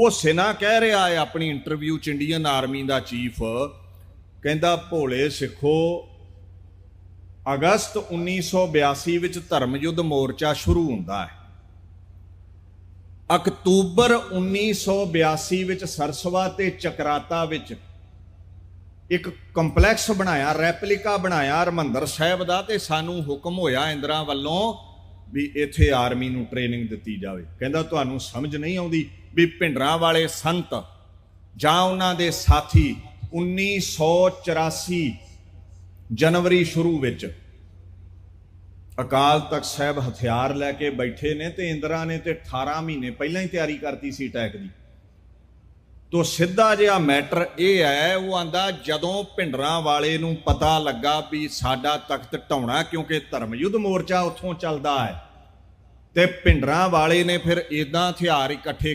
ਉਹ ਸਿਨਾ ਕਹਿ ਰਿਹਾ ਹੈ ਆਪਣੀ ਇੰਟਰਵਿਊ ਚ ਇੰਡੀਅਨ ਆਰਮੀ ਦਾ ਚੀਫ ਕਹਿੰਦਾ, ਭੋਲੇ ਸਿੱਖੋ, ਅਗਸਤ 1982 ਵਿੱਚ ਧਰਮ ਯੁੱਧ ਮੋਰਚਾ ਸ਼ੁਰੂ ਹੁੰਦਾ ਹੈ। ਅਕਤੂਬਰ 1982 ਵਿੱਚ ਸਰਸਵਾ ਤੇ ਚਕਰਾਤਾ ਵਿੱਚ ਇੱਕ ਕੰਪਲੈਕਸ ਬਣਾਇਆ, ਰੈਪਲੀਕਾ ਬਣਾਇਆ, ਹਰਮੰਦਰ ਸਾਹਿਬ ਦਾ ਤੇ ਸਾਨੂੰ ਹੁਕਮ ਹੋਇਆ ਇੰਦਰਾ ਵੱਲੋਂ ਵੀ ਇੱਥੇ ਆਰਮੀ ਨੂੰ ਟ੍ਰੇਨਿੰਗ ਦਿੱਤੀ ਜਾਵੇ। ਕਹਿੰਦਾ, ਤੁਹਾਨੂੰ ਸਮਝ ਨਹੀਂ ਆਉਂਦੀ ਵੀ ਭਿੰਡਰਾਂ ਵਾਲੇ ਸੰਤ ਜਾਂ ਉਹਨਾਂ ਦੇ ਸਾਥੀ 1984 ਜਨਵਰੀ ਸ਼ੁਰੂ ਵਿੱਚ ਅਕਾਲ ਤਖਤ ਸਾਹਿਬ ਹਥਿਆਰ ਲੈ ਕੇ ਬੈਠੇ ਨੇ ਤੇ ਇੰਦਰਾ ਨੇ ਤੇ 18 ਮਹੀਨੇ ਪਹਿਲਾਂ ਹੀ ਤਿਆਰੀ ਕਰਤੀ ਸੀ ਅਟੈਕ ਦੀ। ਤੋ ਸਿੱਧਾ ਜਿਹਾ ਮੈਟਰ ਇਹ ਹੈ, ਉਹ ਆਂਦਾ, ਜਦੋਂ ਭਿੰਡਰਾਂ ਵਾਲੇ ਨੂੰ ਪਤਾ ਲੱਗਾ ਵੀ ਸਾਡਾ ਤਖਤ ਢਾਉਣਾ ਕਿਉਂਕਿ ਧਰਮ ਯੁੱਧ ਮੋਰਚਾ ਉੱਥੋਂ ਚੱਲਦਾ ਹੈ ਤੇ ਭਿੰਡਰਾਂ ਵਾਲੇ ਨੇ ਫਿਰ ਇਦਾਂ ਹਥਿਆਰ ਇਕੱਠੇ